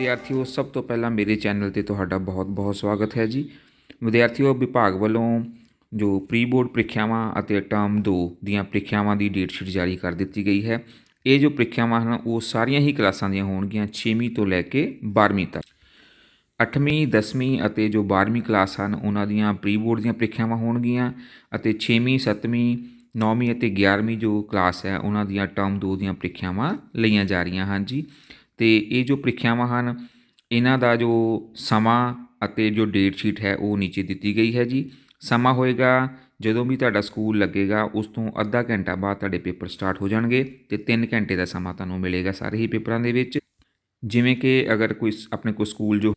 ਵਿਦਿਆਰਥੀਓ, ਸਭ ਤੋਂ ਪਹਿਲਾਂ ਮੇਰੇ ਚੈਨਲ ਤੇ ਤੁਹਾਡਾ ਬਹੁਤ-ਬਹੁਤ ਸਵਾਗਤ ਹੈ ਜੀ। ਵਿਦਿਆਰਥੀਓ, ਵਿਭਾਗ ਵੱਲੋਂ ਜੋ ਪ੍ਰੀ ਬੋਰਡ ਪ੍ਰੀਖਿਆਵਾਂ ਅਤੇ ਟਰਮ 2 ਦੀਆਂ ਪ੍ਰੀਖਿਆਵਾਂ ਦੀ ਡੇਟ ਸ਼ੀਟ ਜਾਰੀ ਕਰ ਦਿੱਤੀ ਗਈ ਹੈ। ਇਹ ਜੋ ਪ੍ਰੀਖਿਆਵਾਂ ਹਨ, ਉਹ ਸਾਰੀਆਂ ਹੀ ਕਲਾਸਾਂ ਦੀਆਂ ਹੋਣਗੀਆਂ 6ਵੀਂ ਤੋਂ ਲੈ ਕੇ 12ਵੀਂ ਤੱਕ। 8ਵੀਂ 10ਵੀਂ ਅਤੇ ਜੋ 12ਵੀਂ ਕਲਾਸ ਹਨ, ਉਹਨਾਂ ਦੀਆਂ ਪ੍ਰੀ ਬੋਰਡ ਦੀਆਂ ਪ੍ਰੀਖਿਆਵਾਂ ਹੋਣਗੀਆਂ ਅਤੇ 6ਵੀਂ 7ਵੀਂ 9ਵੀਂ ਅਤੇ 11ਵੀਂ ਜੋ ਕਲਾਸ ਹੈ, ਉਹਨਾਂ ਦੀਆਂ ਟਰਮ 2 ਦੀਆਂ ਪ੍ਰੀਖਿਆਵਾਂ ਲਈਆਂ ਜਾ ਰਹੀਆਂ ਹਨ ਜੀ। ਅਤੇ ਇਹ ਜੋ ਪ੍ਰੀਖਿਆਵਾਂ ਹਨ, ਇਹਨਾਂ ਦਾ ਜੋ ਸਮਾਂ ਅਤੇ ਜੋ ਡੇਟ ਸ਼ੀਟ ਹੈ, ਉਹ ਨੀਚੇ ਦਿੱਤੀ ਗਈ ਹੈ ਜੀ। ਸਮਾਂ ਹੋਏਗਾ ਜਦੋਂ ਵੀ ਤੁਹਾਡਾ ਸਕੂਲ ਲੱਗੇਗਾ, ਉਸ ਤੋਂ ਅੱਧਾ ਘੰਟਾ ਬਾਅਦ ਤੁਹਾਡੇ ਪੇਪਰ ਸਟਾਰਟ ਹੋ ਜਾਣਗੇ ਤੇ 3 ਘੰਟੇ ਦਾ ਸਮਾਂ ਤੁਹਾਨੂੰ ਮਿਲੇਗਾ ਸਾਰੇ ਹੀ ਪੇਪਰਾਂ ਦੇ ਵਿੱਚ। ਜਿਵੇਂ ਕਿ ਅਗਰ ਕੋਈ ਆਪਣੇ ਕੋਲ ਸਕੂਲ ਜੋ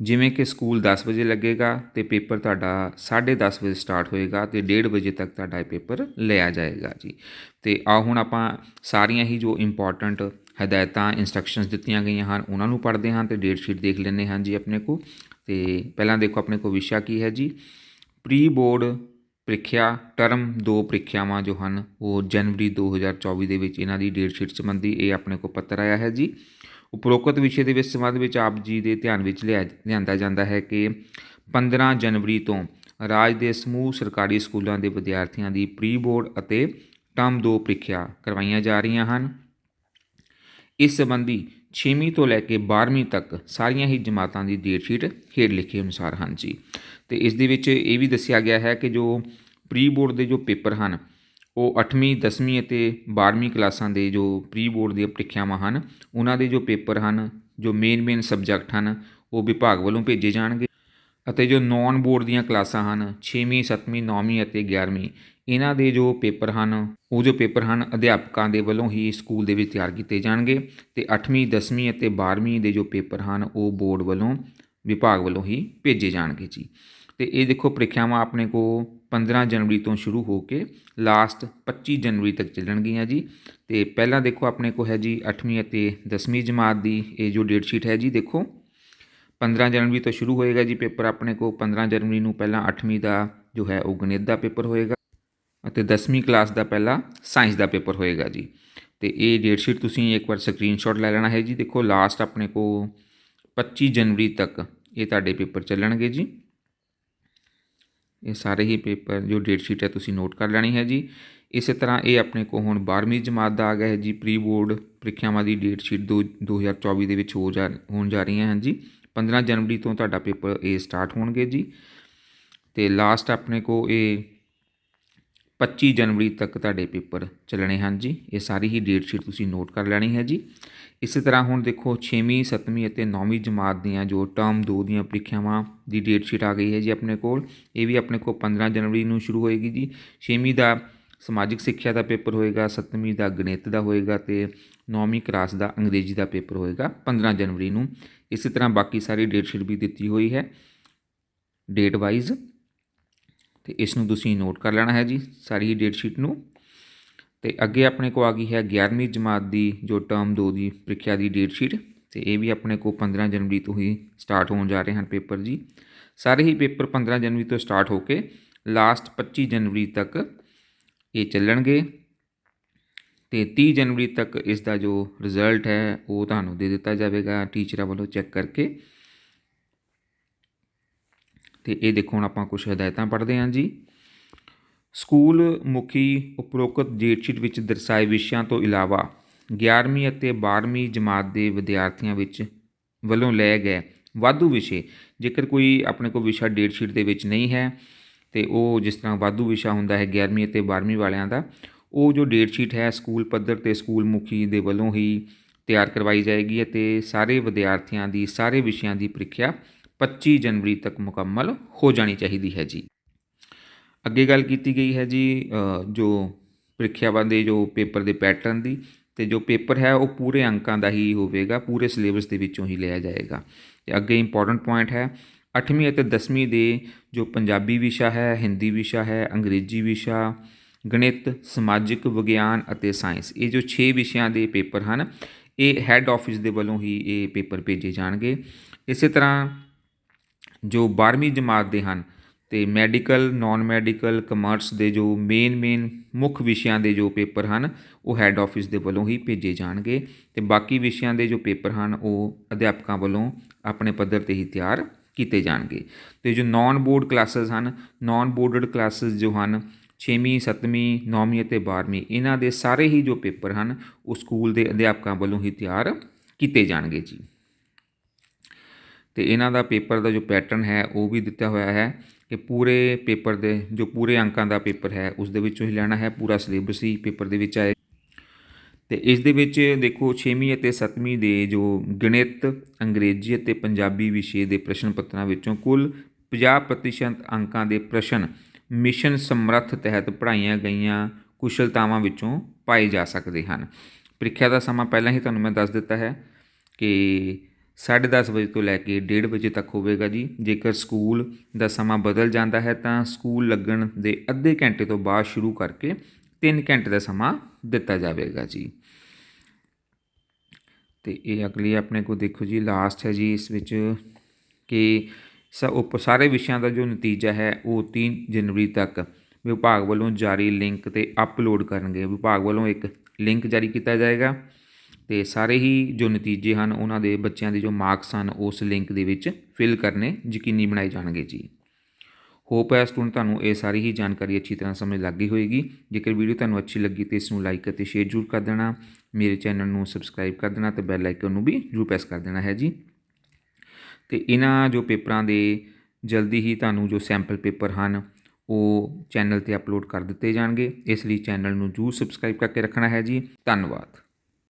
ਜਿਵੇਂ ਕਿ ਸਕੂਲ 10 ਵਜੇ ਲੱਗੇਗਾ ਤੇ ਪੇਪਰ ਤੁਹਾਡਾ 10:30 ਵਜੇ ਸਟਾਰਟ ਹੋਏਗਾ ਤੇ 1:30 ਵਜੇ ਤੱਕ ਤੁਹਾਡਾ ਇਹ ਪੇਪਰ ਲਿਆ ਜਾਏਗਾ ਜੀ। ਤੇ ਆ ਹੁਣ ਆਪਾਂ ਸਾਰੀਆਂ ਹੀ ਜੋ ਇੰਪੋਰਟੈਂਟ ਹਦਾਇਤਾਂ ਇਨਸਟਰਕਸ਼ਨਸ ਦਿੱਤੀਆਂ ਗਈਆਂ ਹਨ, ਉਹਨਾਂ ਨੂੰ ਪੜ੍ਹਦੇ ਹਾਂ ਤੇ ਡੇਟ ਸ਼ੀਟ ਦੇਖ ਲੈਂਦੇ ਹਾਂ ਜੀ ਆਪਣੇ ਕੋ ਤੇ ਪਹਿਲਾਂ ਦੇਖੋ ਆਪਣੇ ਕੋ ਵਿਸ਼ਾ ਕੀ ਹੈ ਜੀ? ਪ੍ਰੀ ਬੋਰਡ ਪ੍ਰੀਖਿਆ, ਟਰਮ ਦੋ ਪ੍ਰੀਖਿਆਵਾਂ ਜੋ ਹਨ, ਉਹ ਜਨਵਰੀ 2024 ਦੇ ਵਿੱਚ ਇਹਨਾਂ ਦੀ ਡੇਟ ਸ਼ੀਟ ਸੰਬੰਧੀ ਇਹ ਆਪਣੇ ਕੋ ਪੱਤਰ ਆਇਆ ਹੈ ਜੀ। ਉਪਰੋਕਤ ਵਿਸ਼ੇ ਦੇ ਵਿੱਚ ਸੰਬੰਧ ਵਿੱਚ ਆਪ ਜੀ ਦੇ ਧਿਆਨ ਵਿੱਚ ਲਿਆ, ਲਿਆਂਦਾ ਜਾਂਦਾ ਹੈ ਕਿ 15 ਜਨਵਰੀ ਤੋਂ ਰਾਜ ਦੇ ਸਮੂਹ ਸਰਕਾਰੀ ਸਕੂਲਾਂ ਦੇ ਵਿਦਿਆਰਥੀਆਂ ਦੀ ਪ੍ਰੀ ਬੋਰਡ ਅਤੇ ਟਰਮ 2 ਪ੍ਰੀਖਿਆ ਕਰਵਾਈਆਂ ਜਾ ਰਹੀਆਂ ਹਨ। ਇਸ ਸੰਬੰਧੀ 6ਵੀਂ ਤੋਂ ਲੈ ਕੇ 12ਵੀਂ ਤੱਕ ਸਾਰੀਆਂ ਹੀ ਜਮਾਤਾਂ ਦੀ ਡੇਟ ਸ਼ੀਟ ਹੇਠ ਲਿਖੇ ਅਨੁਸਾਰ ਹਨ ਜੀ। ਤੇ ਇਸ ਦੇ ਵਿੱਚ ਇਹ ਵੀ ਦੱਸਿਆ ਗਿਆ ਹੈ ਕਿ ਜੋ ਪ੍ਰੀ ਬੋਰਡ ਦੇ ਜੋ ਪੇਪਰ ਹਨ, ਉਹ 8ਵੀਂ 10ਵੀਂ ਅਤੇ 12ਵੀਂ ਕਲਾਸਾਂ ਦੇ ਜੋ ਪ੍ਰੀ ਬੋਰਡ ਦੀਆਂ ਪ੍ਰੀਖਿਆਵਾਂ ਹਨ, ਉਹਨਾਂ ਦੇ ਜੋ ਪੇਪਰ ਹਨ, ਜੋ ਮੇਨ ਮੇਨ ਸਬਜੈਕਟ ਹਨ, ਉਹ ਵਿਭਾਗ ਵੱਲੋਂ ਭੇਜੇ ਜਾਣਗੇ। ਅਤੇ ਜੋ ਨਾਨ ਬੋਰਡ ਦੀਆਂ ਕਲਾਸਾਂ ਹਨ 6ਵੀਂ 7ਵੀਂ 9ਵੀਂ ਅਤੇ 11ਵੀਂ ਇਹਨਾਂ ਦੇ ਜੋ ਪੇਪਰ ਹਨ, ਉਹ ਜੋ ਪੇਪਰ ਹਨ, ਅਧਿਆਪਕਾਂ ਦੇ ਵੱਲੋਂ ਹੀ ਸਕੂਲ ਦੇ ਵਿੱਚ ਤਿਆਰ ਕੀਤੇ ਜਾਣਗੇ ਤੇ 8ਵੀਂ 10ਵੀਂ ਅਤੇ 12ਵੀਂ ਦੇ ਜੋ ਪੇਪਰ ਹਨ, ਉਹ ਬੋਰਡ ਵੱਲੋਂ, ਵਿਭਾਗ ਵੱਲੋਂ ਹੀ ਭੇਜੇ ਜਾਣਗੇ ਜੀ। ਤੇ ਇਹ ਦੇਖੋ ਪ੍ਰੀਖਿਆਵਾਂ ਆਪਣੇ ਕੋ 15 ਜਨਵਰੀ ਤੋਂ ਸ਼ੁਰੂ ਹੋ ਕੇ ਲਾਸਟ 25 ਜਨਵਰੀ ਤੱਕ ਚੱਲਣਗੀਆਂ ਜੀ। ਤੇ ਪਹਿਲਾਂ ਦੇਖੋ ਆਪਣੇ ਕੋ ਹੈ ਜੀ 8ਵੀਂ ਅਤੇ 10ਵੀਂ ਜਮਾਤ ਦੀ ਇਹ ਜੋ ਡੇਟ ਸ਼ੀਟ ਹੈ ਜੀ, ਦੇਖੋ 15 ਜਨਵਰੀ ਤੋਂ ਸ਼ੁਰੂ ਹੋਏਗਾ ਜੀ ਪੇਪਰ। ਆਪਣੇ ਕੋਲ 15 ਜਨਵਰੀ ਨੂੰ ਪਹਿਲਾਂ 8ਵੀਂ ਦਾ ਜੋ ਹੈ ਉਹ ਗਣਿਤ ਦਾ ਪੇਪਰ ਹੋਏਗਾ ਅਤੇ 10ਵੀਂ ਕਲਾਸ ਦਾ ਪਹਿਲਾ ਸਾਇੰਸ ਦਾ ਪੇਪਰ ਹੋਏਗਾ ਜੀ। ਤੇ ਇਹ ਡੇਟ ਸ਼ੀਟ ਤੁਸੀਂ ਇੱਕ ਵਾਰ ਸਕਰੀਨਸ਼ਾਟ ਲੈ ਲੈਣਾ ਹੈ ਜੀ। ਦੇਖੋ ਲਾਸਟ ਆਪਣੇ ਕੋਲ 25 ਜਨਵਰੀ ਤੱਕ ਇਹ ਤੁਹਾਡੇ ਪੇਪਰ ਚੱਲਣਗੇ ਜੀ। ਇਹ ਸਾਰੇ ਹੀ ਪੇਪਰ ਜੋ ਡੇਟ ਸ਼ੀਟ ਹੈ ਤੁਸੀਂ ਨੋਟ ਕਰ ਲੈਣੀ ਹੈ ਜੀ। ਇਸੇ ਤਰ੍ਹਾਂ ਇਹ ਆਪਣੇ ਕੋਲ ਹੁਣ 12ਵੀਂ ਜਮਾਤ ਦਾ ਆ ਗਿਆ ਹੈ ਜੀ। ਪ੍ਰੀ ਬੋਰਡ ਪ੍ਰੀਖਿਆਵਾਂ ਦੀ ਡੇਟ ਸ਼ੀਟ ਦੋ 2024 ਦੇ ਵਿੱਚ ਹੋ ਜਾ, ਹੋਣ ਜਾ ਰਹੀਆਂ ਹਨ ਜੀ। 15 ਜਨਵਰੀ ਤੋਂ ਤੁਹਾਡਾ ਪੇਪਰ ਇਹ ਸਟਾਰਟ ਹੋਣਗੇ ਜੀ। ਤੇ ਲਾਸਟ ਆਪਣੇ ਕੋ ਇਹ 25 ਜਨਵਰੀ ਤੱਕ ਤੁਹਾਡੇ ਪੇਪਰ ਚੱਲਣੇ ਹਨ ਜੀ। ਇਹ ਸਾਰੀ ਹੀ ਡੇਟ ਸ਼ੀਟ ਤੁਸੀਂ ਨੋਟ ਕਰ ਲੈਣੀ ਹੈ ਜੀ। ਇਸੇ ਤਰ੍ਹਾਂ ਹੁਣ ਦੇਖੋ 6ਵੀਂ 7ਵੀਂ ਅਤੇ 9ਵੀਂ ਜਮਾਤ ਦੀਆਂ ਜੋ ਟਰਮ 2 ਦੀਆਂ ਪ੍ਰੀਖਿਆਵਾਂ ਦੀ ਡੇਟ ਸ਼ੀਟ ਆ ਗਈ ਹੈ ਜੀ ਆਪਣੇ ਕੋਲ। ਇਹ ਵੀ ਆਪਣੇ ਕੋਲ 15 ਜਨਵਰੀ ਨੂੰ ਸ਼ੁਰੂ ਹੋਏਗੀ ਜੀ। 6ਵੀਂ ਦਾ ਸਮਾਜਿਕ ਸਿੱਖਿਆ ਦਾ ਪੇਪਰ ਹੋਏਗਾ 7ਵੀਂ ਦਾ ਗਣਿਤ ਦਾ ਹੋਏਗਾ ਤੇ 9ਵੀਂ ਕਲਾਸ ਦਾ ਅੰਗਰੇਜ਼ੀ ਦਾ ਪੇਪਰ ਹੋਏਗਾ 15 ਜਨਵਰੀ ਨੂੰ। ਇਸੇ ਤਰ੍ਹਾਂ ਬਾਕੀ ਸਾਰੀ ਡੇਟ ਸ਼ੀਟ ਵੀ ਦਿੱਤੀ ਹੋਈ ਹੈ ਡੇਟ ਵਾਈਜ਼ ਤੇ ਇਸ ਨੂੰ ਤੁਸੀਂ ਨੋਟ ਕਰ ਲੈਣਾ ਹੈ ਜੀ ਸਾਰੀ ਹੀ ਡੇਟ ਸ਼ੀਟ ਨੂੰ। ਤੇ ਅੱਗੇ ਆਪਣੇ ਕੋ ਆ ਗਈ ਹੈ 11ਵੀਂ ਜਮਾਤ ਦੀ ਜੋ ਟਰਮ 2 ਦੀ ਪ੍ਰੀਖਿਆ ਦੀ ਡੇਟ ਸ਼ੀਟ ਤੇ ਇਹ ਵੀ ਆਪਣੇ ਕੋ 15 ਜਨਵਰੀ ਤੋਂ ਹੀ ਸਟਾਰਟ ਹੋਣ ਜਾ ਰਹੇ ਹਨ ਪੇਪਰ ਜੀ। ਸਾਰੇ ਹੀ ਪੇਪਰ 15 ਜਨਵਰੀ ਤੋਂ ਸਟਾਰਟ ਹੋ ਕੇ ਲਾਸਟ 25 ਜਨਵਰੀ ਤੱਕ ਇਹ ਚੱਲਣਗੇ। ਅਤੇ ਤੀਹ ਜਨਵਰੀ ਤੱਕ ਇਸ ਦਾ ਜੋ ਰਿਜ਼ਲਟ ਹੈ, ਉਹ ਤੁਹਾਨੂੰ ਦੇ ਦਿੱਤਾ ਜਾਵੇਗਾ ਟੀਚਰਾਂ ਵੱਲੋਂ ਚੈੱਕ ਕਰਕੇ। ਤੇ ਇਹ ਦੇਖੋ, ਹੁਣ ਆਪਾਂ ਕੁਝ ਹਦਾਇਤਾਂ ਪੜ੍ਹਦੇ ਹਾਂ ਜੀ। ਸਕੂਲ ਮੁਖੀ ਉਪਰੋਕਤ ਡੇਟਸ਼ੀਟ ਵਿੱਚ ਦਰਸਾਏ ਵਿਸ਼ਿਆਂ ਤੋਂ ਇਲਾਵਾ 11ਵੀਂ ਅਤੇ 12ਵੀਂ ਜਮਾਤ ਦੇ ਵਿਦਿਆਰਥੀਆਂ ਵਿੱਚ ਵੱਲੋਂ ਲਏ ਗਏ ਵਾਧੂ ਵਿਸ਼ੇ, ਜੇਕਰ ਕੋਈ ਆਪਣੇ ਕੋਲ ਵਿਸ਼ਾ ਡੇਟਸ਼ੀਟ ਦੇ ਵਿੱਚ ਨਹੀਂ ਹੈ, ਤੇ ਉਹ ਜਿਸ ਤਰ੍ਹਾਂ ਵਾਧੂ ਵਿਸ਼ਾ ਹੁੰਦਾ ਹੈ 11ਵੀਂ ਅਤੇ 12ਵੀਂ ਵਾਲਿਆਂ ਦਾ ਉਹ ਜੋ ਡੇਟ ਸ਼ੀਟ ਹੈ ਸਕੂਲ ਪੱਧਰ ਤੇ ਸਕੂਲ ਮੁਖੀ ਦੇ ਵੱਲੋਂ ਹੀ ਤਿਆਰ ਕਰਵਾਈ ਜਾਏਗੀ ਅਤੇ ਸਾਰੇ ਵਿਦਿਆਰਥੀਆਂ ਦੀ, ਸਾਰੇ ਵਿਸ਼ਿਆਂ ਦੀ ਪ੍ਰੀਖਿਆ 25 ਜਨਵਰੀ ਤੱਕ ਮੁਕੰਮਲ ਹੋ ਜਾਣੀ ਚਾਹੀਦੀ ਹੈ ਜੀ। ਅੱਗੇ ਗੱਲ ਕੀਤੀ ਗਈ ਹੈ ਜੀ ਜੋ ਪ੍ਰੀਖਿਆਵਾਂ ਦੇ ਜੋ ਪੇਪਰ ਦੇ ਪੈਟਰਨ ਦੀ ਤੇ ਜੋ ਪੇਪਰ ਹੈ ਉਹ ਪੂਰੇ ਅੰਕਾਂ ਦਾ ਹੀ ਹੋਵੇਗਾ, ਪੂਰੇ ਸਿਲੇਬਸ ਦੇ ਵਿੱਚੋਂ ਹੀ ਲਿਆ ਜਾਏਗਾ। ਤੇ ਅੱਗੇ ਇੰਪੋਰਟੈਂਟ ਪੁਆਇੰਟ ਹੈ 8ਵੀਂ ਅਤੇ 10ਵੀਂ ਦੇ ਜੋ ਪੰਜਾਬੀ ਵਿਸ਼ਾ ਹੈ, ਹਿੰਦੀ ਵਿਸ਼ਾ ਹੈ, ਅੰਗਰੇਜ਼ੀ ਵਿਸ਼ਾ ਗਣਿਤ, ਸਮਾਜਿਕ ਵਿਗਿਆਨ ਅਤੇ ਸਾਇੰਸ। ਇਹ ਜੋ 6 ਵਿਸ਼ਿਆਂ ਦੇ ਪੇਪਰ ਹਨ, ਇਹ ਹੈੱਡ ਆਫਿਸ ਦੇ ਵੱਲੋਂ ਹੀ ਇਹ ਪੇਪਰ ਭੇਜੇ ਜਾਣਗੇ। ਇਸੇ ਤਰ੍ਹਾਂ ਜੋ 12ਵੀਂ ਜਮਾਤ ਦੇ ਹਨ ਤੇ ਮੈਡੀਕਲ ਨਾਨ ਮੈਡੀਕਲ ਕਮਰਸ ਦੇ ਜੋ ਮੇਨ ਮੇਨ ਮੁੱਖ ਵਿਸ਼ਿਆਂ ਦੇ ਜੋ ਪੇਪਰ ਹਨ, ਉਹ ਹੈੱਡ ਆਫਿਸ ਦੇ ਵੱਲੋਂ ਹੀ ਭੇਜੇ ਜਾਣਗੇ ਤੇ ਬਾਕੀ ਵਿਸ਼ਿਆਂ ਦੇ ਜੋ ਪੇਪਰ ਹਨ, ਉਹ ਅਧਿਆਪਕਾਂ ਵੱਲੋਂ ਆਪਣੇ ਪੱਧਰ ਤੇ ਹੀ ਤਿਆਰ ਕੀਤੇ ਜਾਣਗੇ। ਤੇ ਜੋ ਨਾਨ ਬੋਰਡ ਕਲਾਸਿਸ ਹਨ ਨਾਨ ਬੋਰਡਡ ਕਲਾਸਿਸ ਜੋ ਹਨ 6ਵੀਂ 7ਵੀਂ 9ਵੀਂ ਅਤੇ 12ਵੀਂ ਇਹਨਾਂ ਦੇ ਸਾਰੇ ਹੀ ਜੋ ਪੇਪਰ ਹਨ, ਉਹ ਸਕੂਲ ਦੇ ਅਧਿਆਪਕਾਂ ਵੱਲੋਂ ਹੀ ਤਿਆਰ ਕੀਤੇ ਜਾਣਗੇ ਜੀ। ਤੇ ਇਹਨਾਂ ਦਾ ਪੇਪਰ ਦਾ ਜੋ ਪੈਟਰਨ ਹੈ, ਉਹ ਵੀ ਦਿੱਤਾ ਹੋਇਆ ਹੈ ਕਿ ਪੂਰੇ ਪੇਪਰ ਦੇ, ਜੋ ਪੂਰੇ ਅੰਕਾਂ ਦਾ ਪੇਪਰ ਹੈ, ਉਸ ਦੇ ਵਿੱਚੋਂ ਹੀ ਲੈਣਾ ਹੈ, ਪੂਰਾ ਸਿਲੇਬਸ ਹੀ ਪੇਪਰ ਦੇ ਵਿੱਚ ਆਏ ਤੇ ਇਸ ਦੇ ਵਿੱਚ ਦੇਖੋ 6ਵੀਂ ਅਤੇ 7ਵੀਂ ਦੇ ਜੋ ਗਣਿਤ, ਅੰਗਰੇਜ਼ੀ ਅਤੇ ਪੰਜਾਬੀ ਵਿਸ਼ੇ ਦੇ ਪ੍ਰਸ਼ਨ ਪੱਤਰਾਂ ਵਿੱਚੋਂ ਕੁੱਲ 50% ਅੰਕਾਂ ਦੇ ਪ੍ਰਸ਼ਨ ਮਿਸ਼ਨ ਸਮਰੱਥ ਤਹਿਤ ਪੜ੍ਹਾਈਆਂ ਗਈਆਂ ਕੁਸ਼ਲਤਾਵਾਂ ਵਿੱਚੋਂ ਪਾਏ ਜਾ ਸਕਦੇ ਹਨ। ਪ੍ਰੀਖਿਆ ਦਾ ਸਮਾਂ ਪਹਿਲਾਂ ਹੀ ਤੁਹਾਨੂੰ ਮੈਂ ਦੱਸ ਦਿੱਤਾ ਹੈ ਕਿ 10:30 ਵਜੇ ਤੋਂ ਲੈ ਕੇ 1:30 ਵਜੇ ਤੱਕ ਹੋਵੇਗਾ ਜੀ। ਜੇਕਰ ਸਕੂਲ ਦਾ ਸਮਾਂ ਬਦਲ ਜਾਂਦਾ ਹੈ ਤਾਂ ਸਕੂਲ ਲੱਗਣ ਦੇ ਅੱਧੇ ਘੰਟੇ ਤੋਂ ਬਾਅਦ ਸ਼ੁਰੂ ਕਰਕੇ 3 ਘੰਟੇ ਦਾ ਸਮਾਂ ਦਿੱਤਾ ਜਾਵੇਗਾ ਜੀ। ਤੇ ਇਹ ਅਗਲੀ ਆਪਣੇ ਕੋ ਦੇਖੋ ਜੀ ਲਾਸਟ ਹੈ ਜੀ, ਇਸ ਵਿੱਚ ਕਿ ਸ ਉਪ ਸਾਰੇ ਵਿਸ਼ਿਆਂ ਦਾ ਜੋ ਨਤੀਜਾ ਹੈ, ਉਹ 3 ਜਨਵਰੀ ਤੱਕ ਵਿਭਾਗ ਵੱਲੋਂ ਜਾਰੀ ਲਿੰਕ ਤੇ ਅਪਲੋਡ ਕਰਨਗੇ। ਵਿਭਾਗ ਵੱਲੋਂ ਇੱਕ ਲਿੰਕ ਜਾਰੀ ਕੀਤਾ ਜਾਏਗਾ ਤੇ ਸਾਰੇ ਹੀ ਜੋ ਨਤੀਜੇ ਹਨ, ਉਹਨਾਂ ਦੇ ਬੱਚਿਆਂ ਦੇ ਜੋ ਮਾਰਕਸ ਹਨ, ਉਸ ਲਿੰਕ ਦੇ ਵਿੱਚ ਫਿਲ ਕਰਨੇ ਯਕੀਨੀ ਬਣਾਏ ਜਾਣਗੇ ਜੀ। ਹੋਪ ਹੈ ਸਟੂਡੈਂਟ, ਤੁਹਾਨੂੰ ਇਹ ਸਾਰੀ ਹੀ ਜਾਣਕਾਰੀ ਅੱਛੀ ਤਰ੍ਹਾਂ ਸਮਝ ਲੱਗ ਗਈ ਹੋਏਗੀ। ਜੇਕਰ ਵੀਡੀਓ ਤੁਹਾਨੂੰ ਅੱਛੀ ਲੱਗੀ ਤੇ ਇਸ ਨੂੰ ਲਾਈਕ ਅਤੇ ਸ਼ੇਅਰ ਜ਼ਰੂਰ ਕਰ ਦੇਣਾ। ਮੇਰੇ ਚੈਨਲ ਨੂੰ ਸਬਸਕ੍ਰਾਈਬ ਕਰ ਦੇਣਾ ਤੇ ਬੈਲ ਆਈਕਨ ਨੂੰ ਵੀ ਜ਼ਰੂਰ ਪ੍ਰੈਸ ਕਰ ਦੇਣਾ, ਹੈ ਜੀ। ਅਤੇ ਇਹਨਾਂ ਜੋ ਪੇਪਰਾਂ ਦੇ ਜਲਦੀ ਹੀ ਤੁਹਾਨੂੰ ਜੋ ਸੈਂਪਲ ਪੇਪਰ ਹਨ, ਉਹ ਚੈਨਲ ਤੇ ਅਪਲੋਡ ਕਰ ਦਿੱਤੇ ਜਾਣਗੇ। ਇਸ ਲਈ ਚੈਨਲ ਨੂੰ ਜ਼ਰੂਰ ਸਬਸਕ੍ਰਾਈਬ ਕਰਕੇ ਰੱਖਣਾ ਹੈ ਜੀ। ਧੰਨਵਾਦ।